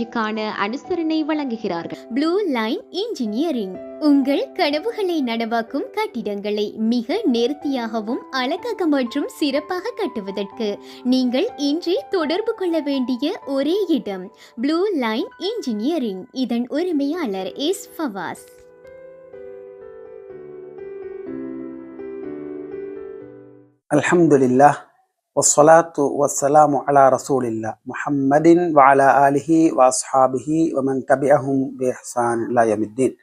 வளர்ச்சிக்கான அனுசரணை வழங்குகிறார்கள். ப்ளூ லைன் இன்ஜினியரிங் உங்கள் கனவுகளை நடவாக்கும் கட்டிடங்களை மிக நேர்த்தியாகவும் அழகாக மற்றும் சிறப்பாக கட்டுவதற்கு நீங்கள் இன்று தொடர்பு கொள்ள வேண்டிய ஒரே இடம் ப்ளூ லைன் இன்ஜினியரிங் இதன் உரிமையாளர் எஸ் ஃபவாஸ் அல்ஹம்துலில்லாஹ். வஸ்வலாத்து வஸ்ஸலாமு அலா ரசூலில்லா முஹம்மதின் வாலா ஆலிஹி வாஸ்ஹாபிஹி வமன் தபிஅஹும் பேஹசான் லாயமித்தீன்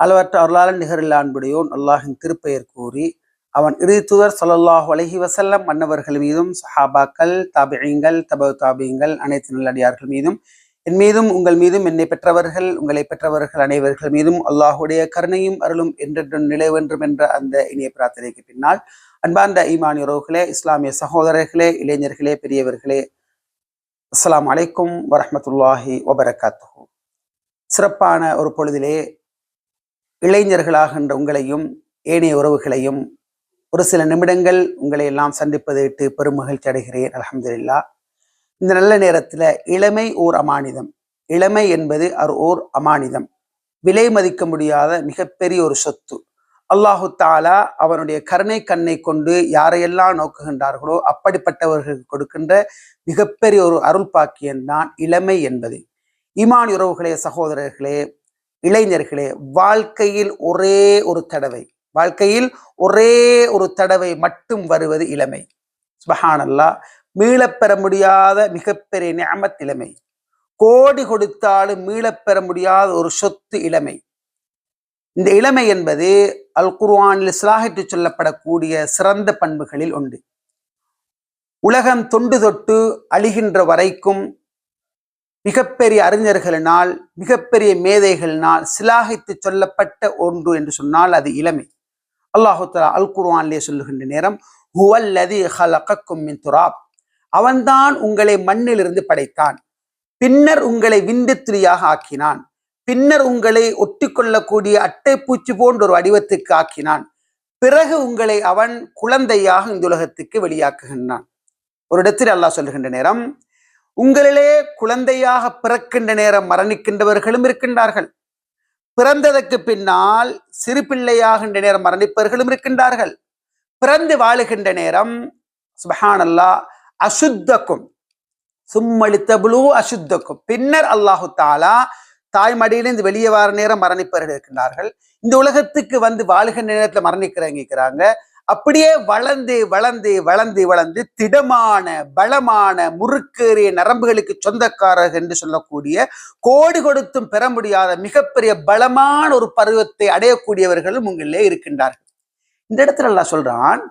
அளவற்ற அருளாளன் நிகரில் அன்புடையோன் அல்லாஹின் திருப்பெயர் கூறி அவன் இறுதி தூதர் அலஹி வசல்லம் மன்னவர்கள் மீதும் சஹாபாக்கள் தாபியங்கள் தபவ் தாபியங்கள் அனைத்து நல்லடியார்கள் மீதும் என் மீதும் உங்கள் மீதும் என்னை பெற்றவர்கள் உங்களை பெற்றவர்கள் அனைவர்கள் மீதும் அல்லாஹுடைய கருணையும் அருளும் என்றென்றும் நிலை வேண்டும் என்ற அந்த இனிய பிரார்த்தனைக்கு பின்னால் அன்பார்ந்த ஈமான் உறவுகளே இஸ்லாமிய சகோதரர்களே இளைஞர்களே பெரியவர்களே அஸ்லாம் அலைக்கும் வரமத்துல்லாஹி வபரகாத்து சிறப்பான ஒரு பொழுதிலே இளைஞர்களாகின்ற உங்களையும் ஏனைய உறவுகளையும் ஒரு சில நிமிடங்கள் உங்களை எல்லாம் சந்திப்பதை இட்டு பெருமகிழ்ச்சி அடைகிறேன் அலமதுல்லா இந்த நல்ல நேரத்துல இளமை ஓர் அமானிதம். இளமை என்பது அது ஓர் அமானிதம். விலை மதிக்க முடியாத மிகப்பெரிய ஒரு சொத்து. அல்லாஹு தாலா அவனுடைய கருணை கண்ணை கொண்டு யாரையெல்லாம் நோக்குகின்றார்களோ அப்படிப்பட்டவர்களுக்கு கொடுக்கின்ற மிகப்பெரிய ஒரு அருள் பாக்கியம்தான் இளமை என்பது. ஈமான் உறவுகளே சகோதரர்களே இளைஞர்களே வாழ்க்கையில் ஒரே ஒரு தடவை வாழ்க்கையில் ஒரே ஒரு தடவை மட்டும் வருவது இளமை. சுபஹானல்லா மீளப்பெற முடியாத மிகப்பெரிய நியமத் இளமை. கோடி கொடுத்தாலும் மீளப்பெற முடியாத ஒரு சொத்து இளமை. இந்த இளமை என்பது அல் குர்வானில் சிலாகிட்டு சொல்லப்படக்கூடிய சிறந்த பண்புகளில் உண்டு உலகம் தொண்டு தொட்டு அழிகின்ற வரைக்கும் மிகப்பெரிய அறிஞர்களினால் மிகப்பெரிய மேதைகளினால் சிலாகித்து சொல்லப்பட்ட ஒன்று என்று சொன்னால் அது இளமை. அல்லாஹுத்தலா அல் குர்வான்லே சொல்லுகின்ற நேரம் ஹுவல்லதி ஹலகக்கும் மின் துராப். அவன்தான் உங்களை மண்ணிலிருந்து படைத்தான். பின்னர் உங்களை விந்து துளியாக ஆக்கினான். பின்னர் உங்களை ஒட்டிக்கொள்ளக்கூடிய அட்டைப்பூச்சி போன்ற ஒரு வடிவத்துக்கு ஆக்கினான். பிறகு உங்களை அவன் குழந்தையாக இந்த உலகத்துக்கு வெளியாக்குகின்றான். ஒரு இடத்தில் அல்லாஹ் சொல்லுகின்ற நேரம் உங்களிலே குழந்தையாக பிறக்கின்ற நேரம் மரணிக்கின்றவர்களும் இருக்கின்றார்கள். பிறந்ததற்கு பின்னால் சிறு பிள்ளையாகின்ற நேரம் மரணிப்பவர்களும் இருக்கின்றார்கள். பிறந்து வாழுகின்ற நேரம் சுபஹானல்லா அசுத்தக்கும். சும்மளித்தபுலு அசுத்தக்கும். பின்னர் அல்லாஹு தாலா தாய் மடியிலிருந்து வெளியே வர நேரம் மரணிப்பவர்கள் இருக்கின்றார்கள். இந்த உலகத்துக்கு வந்து வாழுகின்ற நேரத்தில் மரணிக்கிறவங்க அப்படியே வளர்ந்து வளர்ந்து வளர்ந்து வளர்ந்து திடமான பலமான முறுக்கேறிய நரம்புகளுக்கு சொந்தக்காரர் என்று சொல்லக்கூடிய கோடி கொடுத்தும் பெற முடியாத மிகப்பெரிய பலமான ஒரு பருவத்தை அடையக்கூடியவர்களும் உங்களிலே இருக்கின்றார்கள். இந்த இடத்துல எல்லாம் சொல்றான்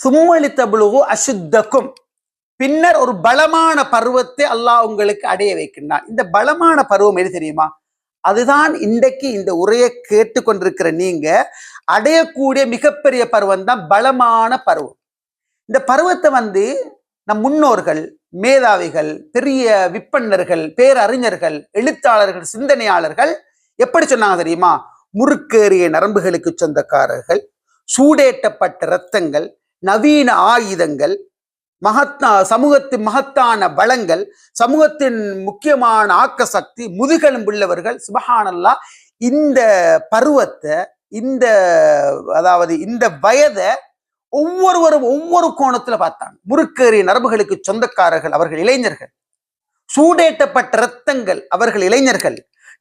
சும்மளித்தபுழுகு அசுத்தக்கும். பின்னர் ஒரு பலமான பருவத்தை அல்லாஹ் உங்களுக்கு அடைய வைக்கின்றான். இந்த பலமான பருவம் எது தெரியுமா? அதுதான் இன்றைக்கு இந்த உரையை கேட்டுக்கொண்டிருக்கிற நீங்க அடையக்கூடிய மிகப்பெரிய பருவம் தான் பலமான பருவம். இந்த பருவத்தை வந்து நம் முன்னோர்கள் மேதாவிகள் பெரிய விற்பன்னர்கள் பேரறிஞர்கள் எழுத்தாளர்கள் சிந்தனையாளர்கள் எப்படி சொன்னாங்க தெரியுமா? முறுக்கேறிய நரம்புகளுக்கு சொந்தக்காரர்கள் சூடேற்றப்பட்ட இரத்தங்கள் நவீன ஆயுதங்கள் மகத்தா சமூகத்தின் மகத்தான பலங்கள் சமூகத்தின் முக்கியமான ஆக்க சக்தி முதுகெலும்புள்ளவர்கள் சுபஹானல்லா இந்த பருவத்தை இந்த அதாவது இந்த வயதை ஒவ்வொருவரும் ஒவ்வொரு கோணத்துல பார்த்தாங்க. முறுக்கேறிய நரம்புகளுக்கு சொந்தக்காரர்கள் அவர்கள் இளைஞர்கள். சூடேட்டப்பட்ட இரத்தங்கள் அவர்கள் இளைஞர்கள்.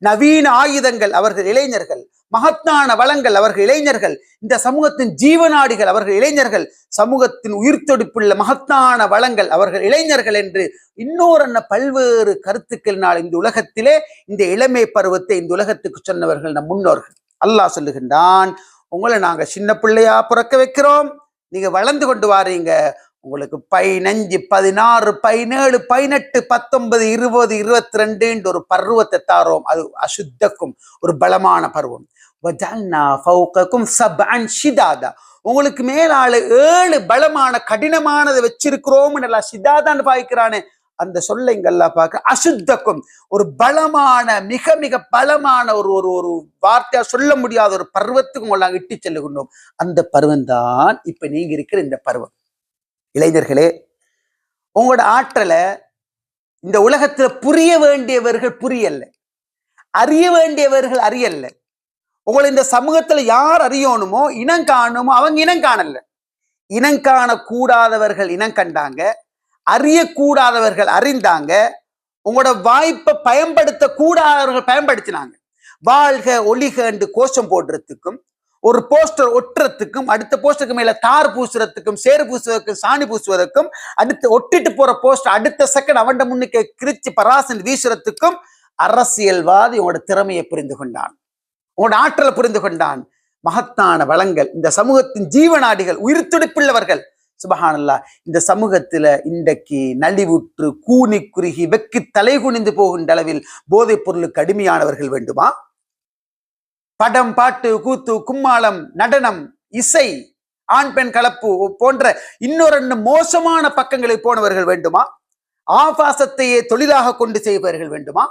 நவீன ஆயுதங்கள் அவர்கள் இளைஞர்கள். மகத்தான வளங்கள் அவர்கள் இளைஞர்கள். இந்த சமூகத்தின் ஜீவநாடிகள் அவர்கள் இளைஞர்கள். சமூகத்தின் உயிர்த்தொடுப்புள்ள மகத்தான வளங்கள் அவர்கள் இளைஞர்கள் என்று இன்னொரு பல்வேறு கருத்துக்களினால் இந்த உலகத்திலே இந்த இளமை பருவத்தை இந்த உலகத்துக்கு சொன்னவர்கள் நம் முன்னோர்கள். அல்லாஹ் சொல்லுகின்றான் உங்களை நாங்க சின்ன பிள்ளையா பிறக்க வைக்கிறோம். நீங்க வளர்ந்து கொண்டு வாரீங்க. உங்களுக்கு பதினஞ்சு பதினாறு பதினேழு பதினெட்டு பத்தொன்பது இருபது இருபத்தி ரெண்டுன்ற ஒரு பருவத்தை தாரோம். அது அசுத்தக்கும் ஒரு பலமான பருவம். உங்களுக்கு மேலால ஏழு பலமான கடினமானதை வச்சிருக்கிறோம் நல்லா சிதாதான் பாய்க்கிறானே அந்த சொல்ல இங்கெல்லாம் பார்க்க அசுத்தக்கும் ஒரு பலமான மிக மிக பலமான ஒரு ஒரு ஒரு வார்த்தையா சொல்ல முடியாத ஒரு பருவத்துக்கு உங்களை நாங்கள் இட்டு செல்லுகின்றோம். அந்த பருவம் தான் இப்ப நீங்க இருக்கிற இந்த பருவம். இளைஞர்களே உங்களோட ஆற்றலை இந்த உலகத்துல புரிய வேண்டியவர்கள் புரியல. அறிய வேண்டியவர்கள் அறியல்ல உங்களை இந்த சமூகத்துல யார் அறியணுமோ இனம் காணுமோ அவங்க இனம் காணல. இனம் காணக்கூடாதவர்கள் இனம் கண்டாங்க. அறியக்கூடாதவர்கள் அறிந்தாங்க. உங்களோட வாய்ப்பை பயன்படுத்த கூடாதவர்கள் பயன்படுத்தினாங்க. வாழ்க ஒளிக என்று கோஷம் போடுறதுக்கும் ஒரு போஸ்டர் ஒட்டுறதுக்கும் அடுத்த போஸ்டருக்கு மேல தார் பூசுறதுக்கும் சேறு பூசுவதற்கும் சாணி பூசுவதற்கும் அடுத்து ஒட்டிட்டு போற போஸ்டர் அடுத்த செகண்ட் அவன் முன்னுக்கு கிரிச்சு பராசன் வீசுறதுக்கும் அரசியல்வாதி உங்களோட திறமையை புரிந்து கொண்டான். உங்களோட ஆற்றலை புரிந்து கொண்டான். மகத்தான வளங்கள். இந்த சமூகத்தின் ஜீவநாடிகள் உயிர் துடிப்புள்ளவர்கள் சுபஹானல்லா இந்த சமூகத்துல இன்றைக்கு நலிவுற்று கூனி குறுகி வெக்கி தலை குனிந்து போகின்ற அளவில் போதைப் பொருளுக்கு அடிமையானவர்கள் வேண்டுமா? படம் பாட்டு கூத்து கும்மாளம் நடனம் இசை ஆண் பெண் கலப்பு போன்ற இன்னொரு மோசமான பக்கங்களில் போனவர்கள் வேண்டுமா? ஆபாசத்தையே தொழிலாக கொண்டு செய்பவர்கள் வேண்டுமா?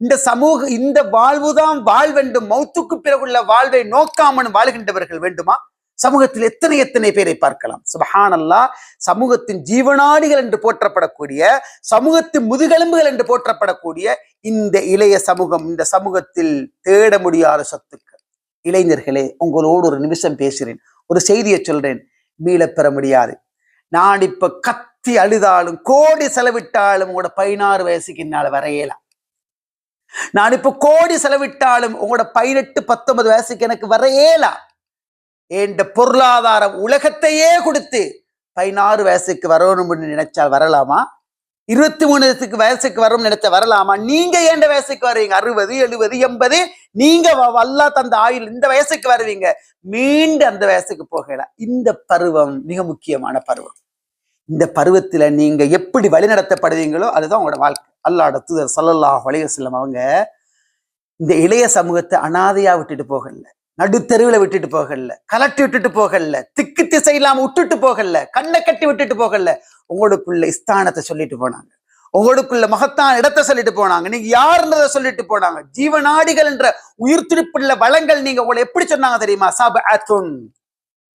இந்த சமூக இந்த வாழ்வுதான் வாழ்வெண்டும் மௌத்துக்கு பிறகுள்ள வாழ்வை நோக்காமல் வாழ்கின்றவர்கள் வேண்டுமா? சமூகத்தில் எத்தனை எத்தனை பேரை பார்க்கலாம்? சுபஹானல்லா சமூகத்தின் ஜீவனாடிகள் என்று போற்றப்படக்கூடிய சமூகத்தின் முதுகெலும்புகள் என்று போற்றப்படக்கூடிய இந்த இளைய சமூகம் இந்த சமூகத்தில் தேட முடியாத சொத்துக்கள். இளைஞர்களே உங்களோடு ஒரு நிமிஷம் பேசுகிறேன். ஒரு செய்தியை சொல்றேன். மீளப் பெற முடியாது. நான் இப்ப கத்தி அழுதாலும் கோடி செலவிட்டாலும் உங்களோட பதினாறு வயசுக்கு என்னால் வரையலாம். நான் இப்போ கோடி செலவிட்டாலும் உங்களோட பதினெட்டு பத்தொன்பது வயசுக்கு எனக்கு வரையலாம் என்ற பொருளாதாரம் உலகத்தையே கொடுத்து பதினாறு வயசுக்கு வரணும்னு நினைச்சால் வரலாமா? இருபத்தி மூணு வயசுக்கு வயசுக்கு வரும் நினைச்ச வரலாமா? நீங்க ஏண்ட வயசுக்கு வருவீங்க? அறுபது எழுபது எண்பது? நீங்க வல்லா தந்த ஆயுள் இந்த வயசுக்கு வருவீங்க. மீண்டும் அந்த வயசுக்கு போகலாம் இந்த பருவம் மிக முக்கியமான பருவம். இந்த பருவத்துல நீங்க எப்படி வழிநடத்தப்படுவீங்களோ அதுதான் உங்களோட வாழ்க்கை. அல்லாட தூதர் ஸல்லல்லாஹு அலைஹி அவங்க இந்த இளைய சமூகத்தை அனாதையா விட்டுட்டு போகல. நடுத்தெருவுல விட்டுட்டு போகல. கலட்டி விட்டுட்டு போகல. திக்கு திசை இல்லாமல் விட்டுட்டு போகல. கண்ணை கட்டி விட்டுட்டு போகல. உங்களுக்குள்ள ஸ்தானத்தை சொல்லிட்டு போனாங்க. உங்களுக்குள்ள மகத்தான இடத்தை சொல்லிட்டு போனாங்க. நீங்க யாருன்றதை சொல்லிட்டு போனாங்க. ஜீவநாடிகள் என்ற உயிர் துடிப்புள்ள வளங்கள் நீங்க உங்களை எப்படி சொன்னாங்க தெரியுமா? சப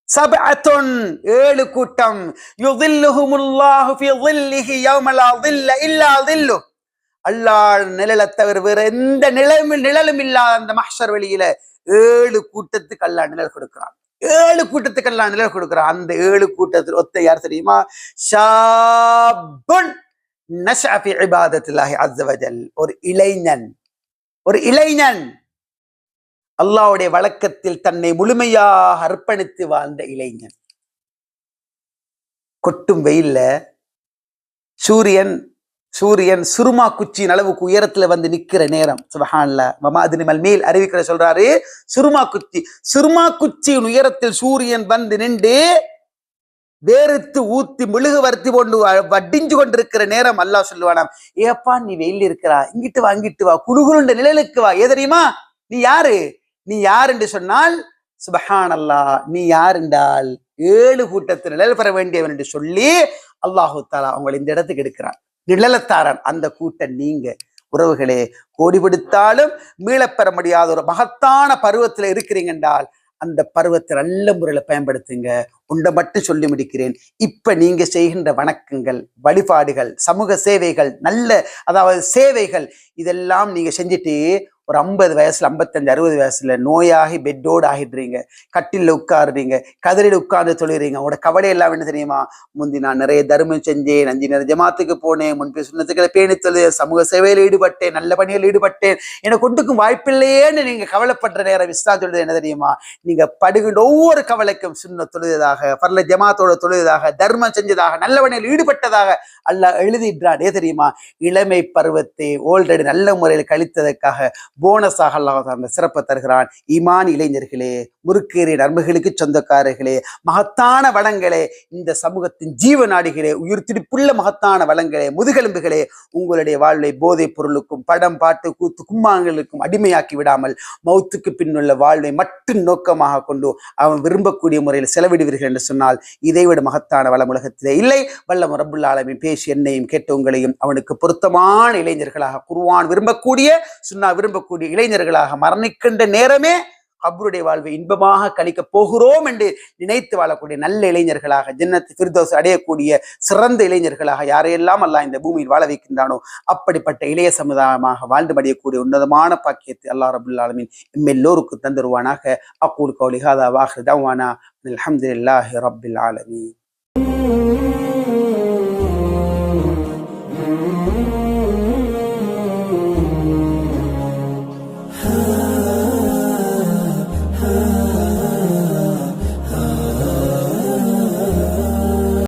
சபஅத்துன் ஏழு கூட்டம். யுதில்லுஹுமுல்லாஹு ஃபி ظில்லிஹி யௌமலா ظில்ல இல்லா ظில்லு அல்லாஹ் நிழலை தவிர வேற எந்த நிழலும் நிழலும் இல்லாத அந்த மஹ்ஷர் வெளியில ஏழு கூட்டத்துக்கு அல்லாஹ் நிழல் கொடுக்கிறான். ஏழு கூட்டத்துக்கு எல்லாம் நிழல் கொடுக்கிறான். அந்த ஏழு கூட்டத்தில் ஒத்த யார் தெரியுமா? ஷாபுன் நஷா ஃபி இபாதத்தில்லாஹி அஸ்ஸ வஜல். ஒரு இளைஞன். ஒரு இளைஞன். அல்லாஹ்வுடைய வழக்கத்தில் தன்னை முழுமையாக அர்ப்பணித்து வாழ்ந்த இளைஞன். கொட்டும் வெயில்ல சூரியன் சூரியன் சுருமா குச்சியின் அளவுக்கு உயரத்துல வந்து நிக்கிற நேரம். சுபஹான்ல மமா அதினிமல் மேல் அறிவிக்கிற சொல்றாரு. சுருமா குச்சி. சுருமா குச்சியின் உயரத்தில் சூரியன் வந்து நின்று வேறுத்து ஊத்தி மெழுகு வருத்தி கொண்டு வ- வடிஞ்சு கொண்டிருக்கிற நேரம் அல்லாஹ் சொல்லுவானாம். ஏப்பா நீ வெயில் இருக்கிறா? இங்கிட்டு வா இங்கிட்டு வா. குடுகுருண்ட நிழலுக்கு வா. ஏ தெரியுமா? நீ யாரு? நீ யார் என்று சொன்னால் சுபஹான் அல்லாஹ் நீ யார் என்றால்? ஏழு கூட்டத்தில் நிழல் பெற வேண்டியவன் என்று சொல்லி அல்லாஹு தாலா அவங்களை இந்த இடத்துக்கு எடுக்கிறான். நிழலத்தாரன் அந்த கூட்டம் நீங்க. உறவுகளே கோடி பிடித்தாலும் மீளப்பெற முடியாத ஒரு மகத்தான பருவத்தில் இருக்கிறீங்க என்றால் அந்த பருவத்தை நல்ல முறையில் பயன்படுத்துங்க. உண்டை மட்டும் சொல்லி முடிக்கிறேன். இப்ப நீங்க செய்கின்ற வணக்கங்கள் வழிபாடுகள் சமூக சேவைகள் நல்ல அதாவது சேவைகள் இதெல்லாம் நீங்க செஞ்சுட்டு ஒரு ஐம்பது வயசுல ஐம்பத்தஞ்சு அறுபது வயசுல நோயாகி பெட்டோடு ஆகிடுறீங்க. கட்டில உட்காருறீங்க கதிரில் உட்கார்ந்து தொழுறீங்க. உங்களோட கவலை எல்லாம் என்ன தெரியுமா? முந்தி நான் நிறைய தர்மம் செஞ்சேன் அஞ்சு நிறைய ஜமாத்துக்கு போனேன் முன்பு சுண்ணத்துக்களை பேணி தொழில் சமூக சேவையில் ஈடுபட்டேன் நல்ல பணியில் ஈடுபட்டேன். எனக்கு ஒன்றுக்கும் வாய்ப்பில்லையேன்னு நீங்க கவலைப்படுற நேரம் இஸ்லாம் சொல்றது என்ன தெரியுமா? நீங்க படுகின்ற ஒவ்வொரு கவலைக்கும் சுண்ண தொழுததாக பரல ஜமாத்தோட தொழுததாக தர்மம் செஞ்சதாக நல்ல பணியில் ஈடுபட்டதாக அல்ல எழுதிடுறான். ஏ தெரியுமா? இளமை பருவத்தை ஓல்ரெடி நல்ல முறையில் கழித்ததற்காக போனஸாக அல்லாஹ் அந்த சிறப்பை தருகிறான். ஈமான் இளைஞர்களே முறுக்கேறிய நன்மைகளுக்கு சொந்தக்காரர்களே மகத்தான வளங்களே இந்த சமூகத்தின் ஜீவ நாடிகளே உயிர் திடிப்புள்ள மகத்தான வளங்களே முதுகெலும்புகளே உங்களுடைய வாழ்வை போதைப் பொருளுக்கும் படம் பாட்டு கூத்து கும்மாங்களுக்கும் அடிமையாக்கி விடாமல் மௌத்துக்கு பின்னுள்ள வாழ்வை மட்டும் நோக்கமாக கொண்டு அவன் விரும்பக்கூடிய முறையில் செலவிடுவீர்கள் என்று சொன்னால் இதைவிட மகத்தான வளம் உலகத்திலே இல்லை. வல்லம் ரப்புல் ஆலமீன் பேசி என்னையும் கேட்ட உங்களையும் அவனுக்கு பொருத்தமான இளைஞர்களாக குருவான் விரும்பக்கூடிய சுன்னா விரும்பக்கூடிய இளைஞர்களாக மரணிக்கின்ற நேரமே கபருடைய வாழ்வை இன்பமாக கழிக்கப் போகிறோம் என்று நினைத்து வாழக்கூடிய நல்ல இளைஞர்களாக ஜன்னத் பிரிதோஸ் அடையக்கூடிய சிறந்த இளைஞர்களாக யாரையெல்லாம் அல்லாஹ் இந்த பூமியில் வாழ வைக்கின்றானோ அப்படிப்பட்ட இளைய சமுதாயமாக வாழ்ந்து மடியக்கூடிய உன்னதமான பாக்கியத்தை அல்லாஹ் ரபுல் ஆலமின் எம் எல்லோருக்கும் தந்துருவானாக. அக்கூல் கௌலி ஹாதா தவானா. அல்ஹம்துலில்லாஹி